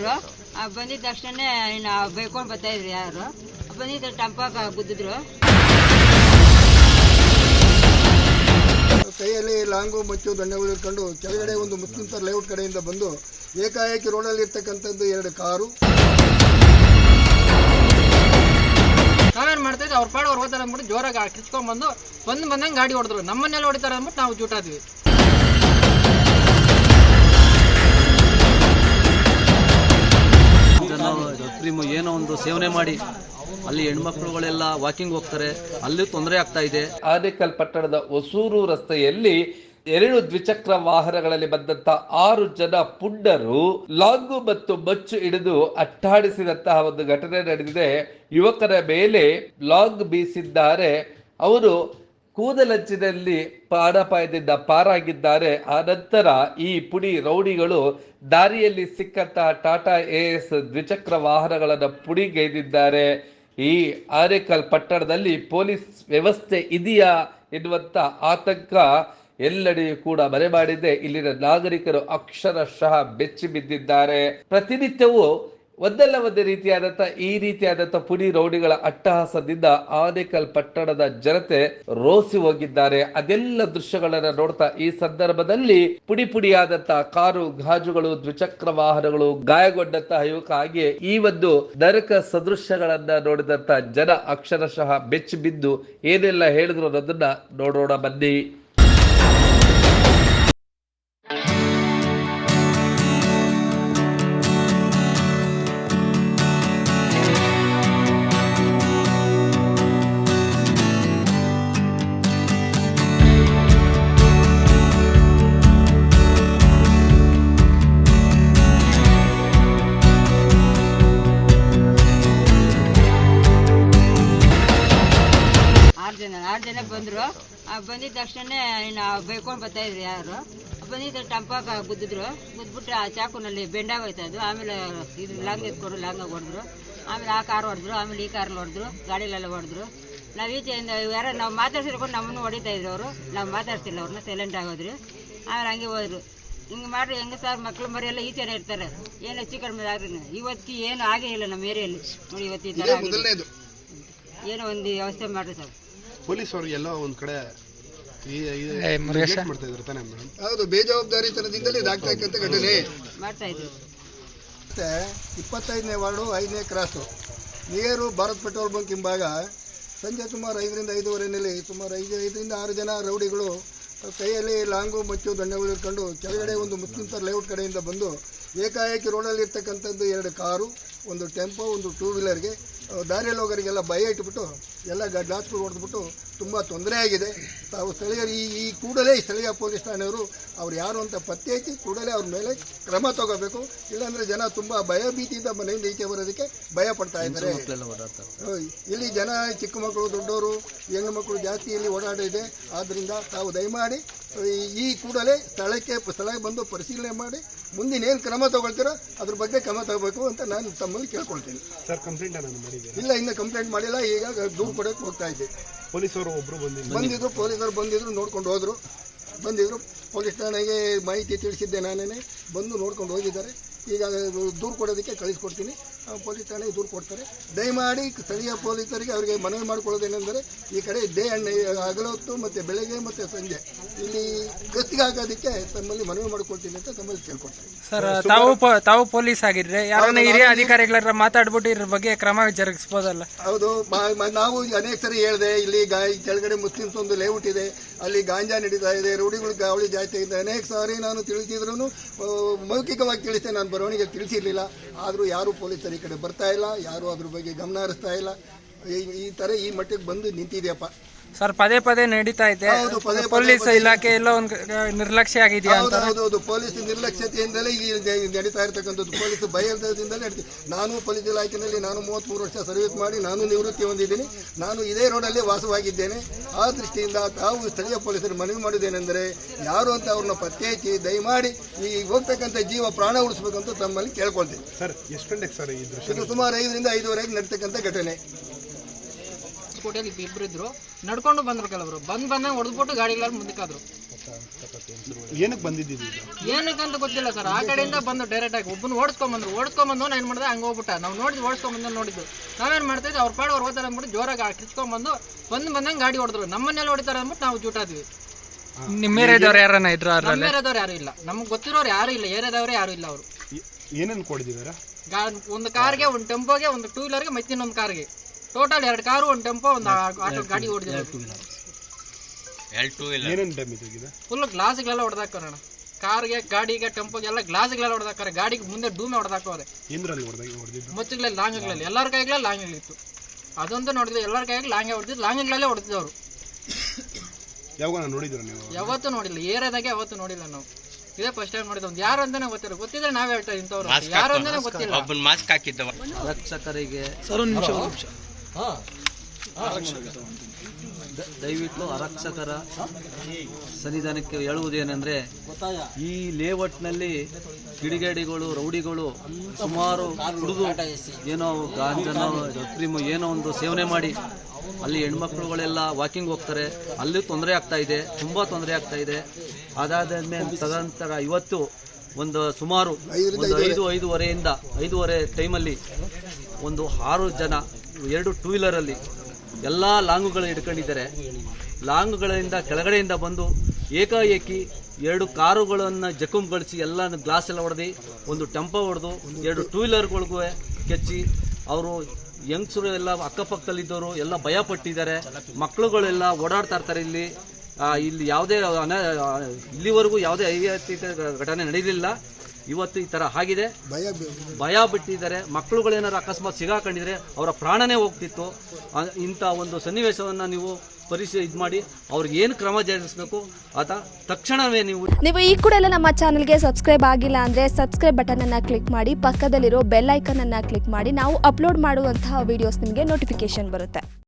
ಬಂದ್ರು ಆ ಬಂದಿದ ತಕ್ಷಣ ಇನ್ನು ಬೈಕೊಂಡು ಬರ್ತಾ ಇದ್ರು ಯಾರು. ಬಂದಿದ್ದ ಟಂಪಾಗ ಗುದ್ದಿದ್ರು. ಕೈಯಲ್ಲಿ ಲಾಂಗು ಮಚ್ಚು ದಂಡಗಳು ಇಟ್ಕೊಂಡು ಕೆಳಗಡೆ ಒಂದು ಮುಸ್ಲಿಂತರ ಲೇಔಟ್ ಕಡೆಯಿಂದ ಬಂದು ಏಕಾಏಕಿ ರೋಡಲ್ಲಿ ಇರ್ತಕ್ಕಂಥದ್ದು ಎರಡು ಕಾರು. ನಾವೇನ್ ಮಾಡ್ತಾ ಇದ್ವಿ. ಅವ್ರ ಪಾಡು ಅವ್ರು ಹೋಗ್ತಾರೆ ಅಂದ್ಬಿಟ್ಟು ಜೋರಾಗಿ ಕಿಚ್ಕೊಂಡ್ಬಂದು ಬಂದು ಬಂದಂಗೆ ಗಾಡಿ ಹೊಡೆದ್ರು. ನಮ್ಮನ್ನೆಲ್ಲ ಹೊಡಿತಾರೆ ಅಂದ್ಬಿಟ್ಟು ನಾವು ಜೂಟಾದ್ವಿ. ಕ್ರೀಮು ಏನೋ ಒಂದು ಸೇವನೆ ಮಾಡಿ, ಅಲ್ಲಿ ಹೆಣ್ಮಕ್ಳುಗಳೆಲ್ಲ ವಾಕಿಂಗ್ ಹೋಗ್ತಾರೆ, ಅಲ್ಲಿ ತೊಂದರೆ ಆಗ್ತಾ ಇದೆ. ಆದಿಕಲ್ ಪಟ್ಟಣದ ಹೊಸೂರು ರಸ್ತೆಯಲ್ಲಿ ಎರಡು ದ್ವಿಚಕ್ರ ವಾಹನಗಳಲ್ಲಿ ಬಂದಂತ ಆರು ಜನ ಪುಂಡರು ಲಾಂಗು ಮತ್ತು ಮಚ್ಚು ಹಿಡಿದು ಅಟ್ಟಾಡಿಸಿದಂತಹ ಒಂದು ಘಟನೆ ನಡೆದಿದೆ. ಯುವಕರ ಮೇಲೆ ಲಾಂಗ್ ಬೀಸಿದ್ದಾರೆ. ಅವರು ಕೂದಲಂಚಿನಲ್ಲಿ ಪಾಡಪಾಯದಿಂದ ಪಾರಾಗಿದ್ದಾರೆ. ಆ ನಂತರ ಈ ಪುಡಿ ರೌಡಿಗಳು ದಾರಿಯಲ್ಲಿ ಸಿಕ್ಕಂತಹ ಟಾಟಾ ಎಸ್ ದ್ವಿಚಕ್ರ ವಾಹನಗಳನ್ನು ಪುಡಿಗೈದಿದ್ದಾರೆ. ಈ ಆರೇಕಲ್ ಪಟ್ಟಣದಲ್ಲಿ ಪೊಲೀಸ್ ವ್ಯವಸ್ಥೆ ಇದೆಯಾ ಎನ್ನುವಂತ ಆತಂಕ ಎಲ್ಲೆಡೆಯೂ ಕೂಡ ಮರೆ ಮಾಡಿದೆ. ಇಲ್ಲಿನ ನಾಗರಿಕರು ಅಕ್ಷರಶಃ ಬೆಚ್ಚಿ ಬಿದ್ದಿದ್ದಾರೆ ಪ್ರತಿನಿತ್ಯವೂ ಒಂದಲ್ಲ ಒಂದು ರೀತಿಯಾದಂತ ಈ ರೀತಿಯಾದಂತ ಪುಡಿ ರೌಡಿಗಳ ಅಟ್ಟಹಾಸದಿಂದ ಆನೇಕಲ್ ಪಟ್ಟಣದ ಜನತೆ ರೋಸಿ ಹೋಗಿದ್ದಾರೆ. ಅದೆಲ್ಲ ದೃಶ್ಯಗಳನ್ನ ನೋಡ್ತಾ ಈ ಸಂದರ್ಭದಲ್ಲಿ ಪುಡಿ ಪುಡಿಯಾದಂತಹ ಕಾರು, ಗಾಜುಗಳು, ದ್ವಿಚಕ್ರ ವಾಹನಗಳು ಗಾಯಗೊಂಡಂತಹ ಯುವಕ ಹಾಗೆ ಈ ಒಂದು ನರಕ ಸದೃಶ್ಯಗಳನ್ನ ನೋಡಿದಂತ ಜನ ಅಕ್ಷರಶಃ ಬೆಚ್ಚಿ ಬಿದ್ದು ಏನೆಲ್ಲ ಹೇಳಿದ್ರು ಅನ್ನೋದನ್ನ ನೋಡೋಣ ಬನ್ನಿ. ಬಂದಿದ ತಕ್ಷಣ ಇನ್ನು ಬೈಕೊಂಡು ಬರ್ತಾ ಇದ್ರು ಯಾರು. ಬಂದಿದ್ದ ಟಂಪಾಗ ಗುದ್ದಿದ್ರು. ಗುದ್ಬಿಟ್ಟು ಆ ಚಾಕುನಲ್ಲಿ ಬೆಂಡಾಗೋಯ್ತು ಅದು ಆಮೇಲೆ ಇದು ಲಾಂಗ್ ಎತ್ಕೊಂಡು ಲಾಂಗ್ ಹೊಡೆದ್ರು. ಆಮೇಲೆ ಆ ಕಾರ್ ಹೊಡೆದ್ರು. ಆಮೇಲೆ ಈ ಕಾರಲ್ಲಿ ಹೊಡೆದ್ರು. ಗಾಡಿಲೆಲ್ಲ ಹೊಡೆದ್ರು. ನಾವು ಈಚೆಯಿಂದ ಯಾರ ನಾವು ಮಾತಾಡ್ಸಿರ್ಕೊಂಡು ನಮ್ಮನ್ನು ಹೊಡಿತಾ ಇದ್ರು ಅವರು. ನಾವು ಮಾತಾಡ್ತಿಲ್ಲ ಅವ್ರನ್ನ. ಸೈಲೆಂಟ್ ಆಗೋದ್ರು ಆಮೇಲೆ ಹಂಗೆ ಹೋದ್ರು. ಹಿಂಗೆ ಮಾಡ್ರಿ ಹೆಂಗೆ ಸರ್? ಮಕ್ಳು ಮರಿ ಎಲ್ಲ ಈಚೆನೇ ಇರ್ತಾರೆ. ಏನು ಹೆಚ್ಚು ಕಡಿಮೆ ಆಗ್ರಿ ಇವತ್ತಿಗೆ ಏನು ಆಗೇ ಇಲ್ಲ ನಮ್ಮ ಏರಿಯಲ್ಲಿ. ನೋಡಿ ಇವತ್ತು ಈ ಥರ ಏನೋ ಒಂದು ವ್ಯವಸ್ಥೆ ಮಾಡ್ರಿ ಸರ್. ಪೊಲೀಸ್ ಅವ್ರಿಗೆಲ್ಲ ಎಲ್ಲೋ ಒಂದ್ ಕಡೆ ಮಾಡ್ತಾ ಇದ್ರು ತಾನೇ ಮೇಡಮ್ ಹೌದು ಬೇಜವಾಬ್ದಾರಿತನದಿಂದಲೇ ಇದಾಗ್ತಾ ಇಕ್ಕಂತ ಘಟನೆ ಮಾಡ್ತಾ ಇದ್ವಿ ಮತ್ತೆ ಇಪ್ಪತ್ತೈದನೇ ವಾರ್ಡು ಐದನೇ cross. Near Bharat petrol bunk ಹಿಂಭಾಗ ಸಂಜೆ ಸುಮಾರು ಐದರಿಂದ ಐದೂವರೆನಲ್ಲಿ ಸುಮಾರು ಐದು ಐದರಿಂದ ಆರು ಜನ ರೌಡಿಗಳು ಕೈಯಲ್ಲಿ ಲಾಂಗು ಮಚ್ಚು ದಂಡಗಳು ಇಟ್ಕೊಂಡು ಕೆಳಗಡೆ ಒಂದು ಮುಸ್ಲಿಂತರ ಲೇಔಟ್ ಕಡೆಯಿಂದ ಬಂದು ಏಕಾಏಕಿ ರೋಡಲ್ಲಿ ಇರ್ತಕ್ಕಂಥದ್ದು ಎರಡು ಕಾರು ಒಂದು ಟೆಂಪೋ ಒಂದು ಟೂ ವೀಲರ್ಗೆ ದಾರಿಯಲ್ಲಿ ಹೋಗೋರಿಗೆಲ್ಲ ಭಯ ಇಟ್ಬಿಟ್ಟು ಎಲ್ಲ ಗ್ಲಾಸ್ಗಳು ಹೊಡೆದ್ಬಿಟ್ಟು ತುಂಬ ತೊಂದರೆ ಆಗಿದೆ. ತಾವು ಸ್ಥಳೀಯರು ಈ ಈ ಕೂಡಲೇ ಈ ಸ್ಥಳೀಯ ಪೊಲೀಸ್ ಠಾಣೆಯವರು ಅವ್ರು ಯಾರು ಅಂತ ಪತ್ತೆ ಹಚ್ಚಿ ಕೂಡಲೇ ಅವ್ರ ಮೇಲೆ ಕ್ರಮ ತಗೋಬೇಕು. ಇಲ್ಲಾಂದರೆ ಜನ ತುಂಬ ಭಯಭೀತಿಯಿಂದ ಮನೆಯಿಂದ ಈಚೆ ಬರೋದಕ್ಕೆ ಭಯ ಪಡ್ತಾ ಇದ್ದಾರೆ. ಇಲ್ಲಿ ಜನ ಚಿಕ್ಕ ಮಕ್ಕಳು ದೊಡ್ಡವರು ಹೆಣ್ಣು ಮಕ್ಕಳು ಜಾಸ್ತಿ ಇಲ್ಲಿ ಓಡಾಡಿದೆ ಆದ್ದರಿಂದ ತಾವು ದಯಮಾಡಿ ಈ- ಈ ಕೂಡಲೇ ಸ್ಥಳಕ್ಕೆ ಸ್ಥಳಕ್ಕೆ ಬಂದು ಪರಿಶೀಲನೆ ಮಾಡಿ ಮುಂದಿನ ಏನು ಕ್ರಮ ತಗೊಳ್ತೀರೋ ಅದ್ರ ಬಗ್ಗೆ ಕ್ರಮ ತಗೋಬೇಕು ಅಂತ ನಾನು ತಮ್ಮಲ್ಲಿ ಕೇಳ್ಕೊಳ್ತೀನಿ. ಸರ್ ಕಂಪ್ಲೇಂಟ್ ಇಲ್ಲ ಇನ್ನೂ ಕಂಪ್ಲೇಂಟ್ ಮಾಡಿಲ್ಲ ಈಗ ದೂರು ಕೊಡೋಕೆ ಹೋಗ್ತಾ ಇದ್ದೆ. ಪೊಲೀಸರು ಒಬ್ಬರು ಒಬ್ರು ಬಂದಿದ್ದರು ಬಂದಿದ್ರು ಪೊಲೀಸರು ಬಂದಿದ್ರು ನೋಡ್ಕೊಂಡು ಹೋದ್ರು. ಬಂದಿದ್ರು ಪೊಲೀಸ್ ಠಾಣೆಗೆ ಮಾಹಿತಿ ತಿಳಿಸಿದ್ದೆ ನಾನೇ ಬಂದು ನೋಡ್ಕೊಂಡು ಹೋಗಿದ್ದಾರೆ. ಈಗ ದೂರು ಕೊಡೋದಕ್ಕೆ ಕಳಿಸ್ಕೊಡ್ತೀನಿ. ಪೊಲೀಸ್ ಠಾಣೆಗೆ ದೂರು ಕೊಡ್ತಾರೆ. ದಯಮಾಡಿ ಸ್ಥಳೀಯ ಪೊಲೀಸರಿಗೆ ಅವರಿಗೆ ಮನವಿ ಮಾಡ್ಕೊಳ್ಳೋದೇನೆಂದರೆ ಈ ಕಡೆ ಡೇ ಅಂಡ್ ಹಗಲೊತ್ತು ಮತ್ತು ಬೆಳಗ್ಗೆ ಮತ್ತು ಸಂಜೆ. ಇಲ್ಲಿ ಗಸ್ತಿಗೆ ಹಾಕೋದಕ್ಕೆ ತಮ್ಮಲ್ಲಿ ಮನವಿ ಮಾಡ್ಕೊಳ್ತೀನಿ ಅಂತ ತಮ್ಮಲ್ಲಿ ಕೇಳ್ಕೊಳ್ತೀನಿ ಸರ್ ತಾವು ತಾವು ಪೊಲೀಸ್ ಆಗಿದ್ರೆ ಯಾರನ್ನ ಹಿರಿಯ ಅಧಿಕಾರಿಗಳ ಮಾತಾಡ್ಬಿಟ್ಟು ಇದ್ರ ಬಗ್ಗೆ ಕ್ರಮ ಜರುಗಿಸ್ಬೋದಲ್ಲ? ಹೌದು ನಾವು ಅನೇಕ ಸರಿ ಹೇಳಿದೆ ಇಲ್ಲಿ ಗಾ ಕೆಳಗಡೆ ಮುಸ್ಲಿಮ್ಸ್ ಒಂದು ಲೇಔಟ್ ಇದೆ ಅಲ್ಲಿ ಗಾಂಜಾ ನಡೀತಾ ಇದೆ ರೌಡಿಗಳು ಗಾವಳಿ ಜಾಸ್ತಿ ಇದೆ ಅನೇಕ ಸಾರಿ ನಾನು ತಿಳಿಸಿದ್ರು ಮೌಖಿಕವಾಗಿ ತಿಳಿಸ್ತೇನೆ ನಾನು ಬರವಣಿಗೆ ತಿಳಿಸಿರ್ಲಿಲ್ಲ. ಆದರೂ ಯಾರು ಪೊಲೀಸರು ಈ ಕಡೆ ಬರ್ತಾ ಇಲ್ಲ, ಯಾರು ಅದ್ರ ಬಗ್ಗೆ ಗಮನ ಹರಿಸ್ತಾ ಇಲ್ಲ. ಈ- ಈ ತರ ಈ ಮಟ್ಟಿಗೆ ಬಂದು ನಿಂತಿದೆಯಪ್ಪ. ಸರ್ ಪದೇ ಪದೇ ನಡೀತಾ ಇದೆ. ಹೌದು, ಪದೇ ಪದೇ ಪೊಲೀಸ್ ಪದೇ ಇಲಾಖೆ ಎಲ್ಲ ಒಂದು ನಿರ್ಲಕ್ಷ್ಯ ಆಗಿದೆಯಾ ಅಂತ? ಹೌದು ಹೌದು. ಹೌದು ಪೊಲೀಸ್ ನಿರ್ಲಕ್ಷ್ಯತೆಯಿಂದಲೇ ಈ ನ- ನಡೀತಾ ಇರತಕ್ಕಂಥದ್ದು. ಪೊಲೀಸ್ ಭಯದಿಂದಲೇ ನಡೀತಿ. ನಾನು ಪೊಲೀಸ್ ಇಲಾಖೆಯಲ್ಲಿ ನಾನು ಮೂವತ್ತ್ಮೂರು ವರ್ಷ ಸರ್ವಿಸ್ ಮಾಡಿ ನಾನು ನಿವೃತ್ತಿ ಹೊಂದಿದ್ದೀನಿ. ನಾನು ಇದೇ ರೋಡಲ್ಲಿ ವಾಸವಾಗಿದ್ದೇನೆ. ಆ ದೃಷ್ಟಿಯಿಂದ ತಾವು ಸ್ಥಳೀಯ ಪೊಲೀಸರು ಮನವಿ ಮಾಡುವುದೇನೆಂದರೆ ಯಾರು ಅಂತ ಅವ್ರನ್ನ ಪತ್ತೆ ಹಚ್ಚಿ ದಯಮಾಡಿ ಈ ಹೋಗ್ತಕ್ಕಂಥ ಜೀವ ಪ್ರಾಣ ಉಳಿಸ್ಬೇಕಂತ ತಮ್ಮಲ್ಲಿ ಕೇಳ್ಕೊಳ್ತೀನಿ. ಸರ್ ಎಷ್ಟು ಗಂಟೆಗೆ ಸರ್ ಈ ದೃಶ್ಯ ಇದು ಸುಮಾರು ಐದರಿಂದ ಐದುವರೆಗೆ ನಡೀತಕ್ಕಂಥ ಘಟನೆ. ಸ್ಕೂಟಿಯಲ್ಲಿ ಇಬ್ರು ಇದ್ರು ನಡ್ಕೊಂಡು ಬಂದ್ರು ಕೆಲವರು. ಬಂದ್ ಬಂದಂಗೆ ಹೊಡೆದ್ಬಿಟ್ಟು ಇಲ್ಲ ಮುಂದಕ್ಕಾದ್ರು. ಏನಕ್ಕೆ ಬಂದಿದ್ದೀವಿ ಏನಕ್ಕಂತ ಗೊತ್ತಿಲ್ಲ ಸರ್. ಆ ಕಡೆಯಿಂದ ಬಂದು ಡೈರೆಕ್ಟ್ ಆಗಿ ಒಬ್ಬನ ಓಡಿಸ್ಕೊಂಬಂದ್ರು. ಓಡಿಸ್ಕೊಂಬಂದು ನಾನು ಏನು ಮಾಡಿದೆ? ಹಂಗೆ ಹೋಗ್ಬಿಟ್ಟ. ನಾವು ನೋಡಿದ್ವಿ ಓಡಿಸ್ಕೊಂಬಂದು ನೋಡಿದ್ದು ನಾವೇನು ಮಾಡ್ತಿದ್ವಿ? ಅವ್ರ ಪಾಡು ಅವ್ರು ಓದ್ತಾರೆ ಅಂದ್ಬಿಟ್ಟು ಜೋರಾಗಿ ಕಿಚ್ಕೊಂಬಂದು ಬಂದು ಬಂದಂಗೆ ಗಾಡಿ ಹೊಡೆದ್ರು. ನಮ್ಮನ್ನೆಲ್ಲ ಹೊಡಿತಾರೆ ಅಂದ್ಬಿಟ್ಟು ನಾವು ಜೂಟಾದ್ವಿ ನಿಮ್ಮ ಏರಿಯಾದವ್ರು ಯಾರನ್ನ ಇದ್ರು ನಮ್ಮ ಏರಿಯಾದವ್ರು ಯಾರು ಇಲ್ಲ. ನಮ್ಗೆ ಗೊತ್ತಿರೋರು ಯಾರು ಇಲ್ಲ. ಏರಿಯಾದವ್ರು ಯಾರು ಇಲ್ಲ ಅವರು. ಏನೇನು ಕೊಡಿದ್ದೀರಾ? ಗಾ ಒಂದು ಕಾರ್ಗೆ ಒಂದು ಟೆಂಪೋಗೆ ಒಂದು ಟೂ ವೀಲರ್ಗೆ ಮತ್ತೆ ಇನ್ನೊಂದು ಕಾರ್ಗೆ. ಟೋಟಲ್ ಎರಡು ಕಾರು ಒಂದು ಟೆಂಪೋ ಒಂದು ಆಟೋ ಗಾಡಿ ಹೊಡೆದಿದೆ ಏನೇನು ಡ್ಯಾಮೇಜ್ ಆಗಿದೆ? ಫುಲ್ ಗ್ಲಾಸ್ಗಳೆಲ್ಲ ಹೊಡೆದಾಕೋಣ ಕಾರ್ಗೆ ಗಾಡಿಗೆ ಟೆಂಪೋಗೆ ಎಲ್ಲ ಗ್ಲಾಸ್ಗಳೆಲ್ಲ ಹೊಡೆದಾಕ್ತಾರೆ ಗಾಡಿಗೆ ಮುಂದೆ ಡೂಮೆ ಹೊಡೆದಾಕೋರೆ ಹೊಡೆದಿದ್ದು? ಮುಚ್ಚುಗಳಲ್ಲಿ ಲಾಂಗ್ಗಳಲ್ಲಿ ಎಲ್ಲರ ಕೈಗಳಲ್ಲಿ ಲಾಂಗ್ಗಳಿತ್ತು ಅದೊಂದು ನೋಡಿದ್ರೆ ಎಲ್ಲರ ಕೈಗೆ ಲಾಂಗೆ ಹೊಡೆದಿದ್ದು ಲಾಂಗ್ಗಳಲ್ಲೇ ಹೊಡೆದಿದ್ದವರು. ಯಾವಾಗ ನೋಡಿದ್ದೀರಾ ನೀವು? ಯಾವತ್ತೂ ನೋಡಿಲ್ಲ. ಏರಿಯಾದಾಗೆ ಯಾವತ್ತೂ ನೋಡಿಲ್ಲ ನಾವು. ಇದೇ ಫಸ್ಟ್ ಟೈಮ್ ನೋಡಿದ್ದು. ಒಂದು ಯಾರು ಅಂತಾನೆ ಗೊತ್ತಿಲ್ಲ. ಗೊತ್ತಿದ್ರೆ ನಾವೇ ಹೇಳ್ತಾ ಇಂಥವ್ರು ಯಾರು ಅಂತಾನೆ ಗೊತ್ತಿಲ್ಲ. ಆರಕ್ಷಕರಿಗೆ ದ- ದಯವಿಟ್ಟು ಆರಕ್ಷಕರ ಸನ್ನಿಧಾನಕ್ಕೆ ಹೇಳುವುದೇನೆಂದ್ರೆ ಈ ಲೇಔಟ್ನಲ್ಲಿ ಕಿಡಿಗೇಡಿಗಳು ರೌಡಿಗಳು ಸುಮಾರು ಕುಡಿದು ಏನೋ ಗಾಂಜನ ಕ್ರೀಮ್ ಏನೋ ಒಂದು ಸೇವನೆ ಮಾಡಿ ಅಲ್ಲಿ ಹೆಣ್ಮಕ್ಳುಗಳೆಲ್ಲ ವಾಕಿಂಗ್ ಹೋಗ್ತಾರೆ. ಅಲ್ಲಿ ತೊಂದರೆ ಆಗ್ತಾ ಇದೆ ತುಂಬ ತೊಂದರೆ ಆಗ್ತಾ ಇದೆ. ಅದಾದ ಮೇಲೆ ತದನಂತರ ಇವತ್ತು ಒಂದು ಸುಮಾರು ಒಂದು ಐದು ಐದೂವರೆಯಿಂದ ಐದೂವರೆ ಟೈಮಲ್ಲಿ ಒಂದು ಆರು ಜನ ಎರಡು ಟೂ ವೀಲರಲ್ಲಿ ಎಲ್ಲ ಲಾಂಗುಗಳು ಇಟ್ಕೊಂಡಿದ್ದಾರೆ ಲಾಂಗುಗಳಿಂದ ಕೆಳಗಡೆಯಿಂದ ಬಂದು ಏಕಾಏಕಿ ಎರಡು ಕಾರುಗಳನ್ನು ಜಖಂಗೊಳಿಸಿ ಎಲ್ಲ ಗ್ಲಾಸ್ ಎಲ್ಲ ಹೊಡೆದು ಒಂದು ಟೆಂಪೋ ಹೊಡೆದು ಎರಡು ಟೂ ವೀಲರ್ಗಳಿಗೂ ಕೆಚ್ಚಿ ಅವರು ಯಂಗ್ಸರು ಎಲ್ಲ ಅಕ್ಕಪಕ್ಕದಲ್ಲಿದ್ದವರು ಎಲ್ಲ ಭಯಪಟ್ಟಿದ್ದಾರೆ. ಮಕ್ಕಳುಗಳೆಲ್ಲ ಓಡಾಡ್ತಾ ಇರ್ತಾರೆ ಇಲ್ಲಿ. ಇಲ್ಲಿ ಯಾವುದೇ ಅನ ಇಲ್ಲಿವರೆಗೂ ಯಾವುದೇ ಐತಿಹಾಸಿಕ ಘಟನೆ ನಡೆಯಲಿಲ್ಲ ಇವತ್ತು ಈ ಥರ ಆಗಿದೆ. ಭಯ ಭಯ ಬಿಟ್ಟಿದ್ದಾರೆ. ಮಕ್ಕಳುಗಳೇನಾರು ಅಕಸ್ಮಾತ್ ಸಿಗಾಕೊಂಡಿದ್ರೆ ಅವರ ಪ್ರಾಣನೇ ಹೋಗ್ತಿತ್ತು. ಇಂಥ ಒಂದು ಸನ್ನಿವೇಶವನ್ನು ನೀವು ಪರಿಶೀಲ ಇದು ಮಾಡಿ ಅವ್ರಿಗೆ ಏನು ಕ್ರಮ ಜರುಗಿಸಬೇಕು ಆತ ತಕ್ಷಣವೇ ನೀವು ನೀವು ಈ ಕೂಡ ಎಲ್ಲ ನಮ್ಮ ಚಾನಲ್ಗೆ ಸಬ್ಸ್ಕ್ರೈಬ್ ಆಗಿಲ್ಲ ಅಂದರೆ ಸಬ್ಸ್ಕ್ರೈಬ್ ಬಟನನ್ನು ಕ್ಲಿಕ್ ಮಾಡಿ ಪಕ್ಕದಲ್ಲಿರೋ ಬೆಲ್ ಐಕನನ್ನು ಕ್ಲಿಕ್ ಮಾಡಿ ನಾವು ಅಪ್ಲೋಡ್ ಮಾಡುವಂತಹ ವಿಡಿಯೋಸ್ ನಿಮಗೆ ನೋಟಿಫಿಕೇಶನ್ ಬರುತ್ತೆ.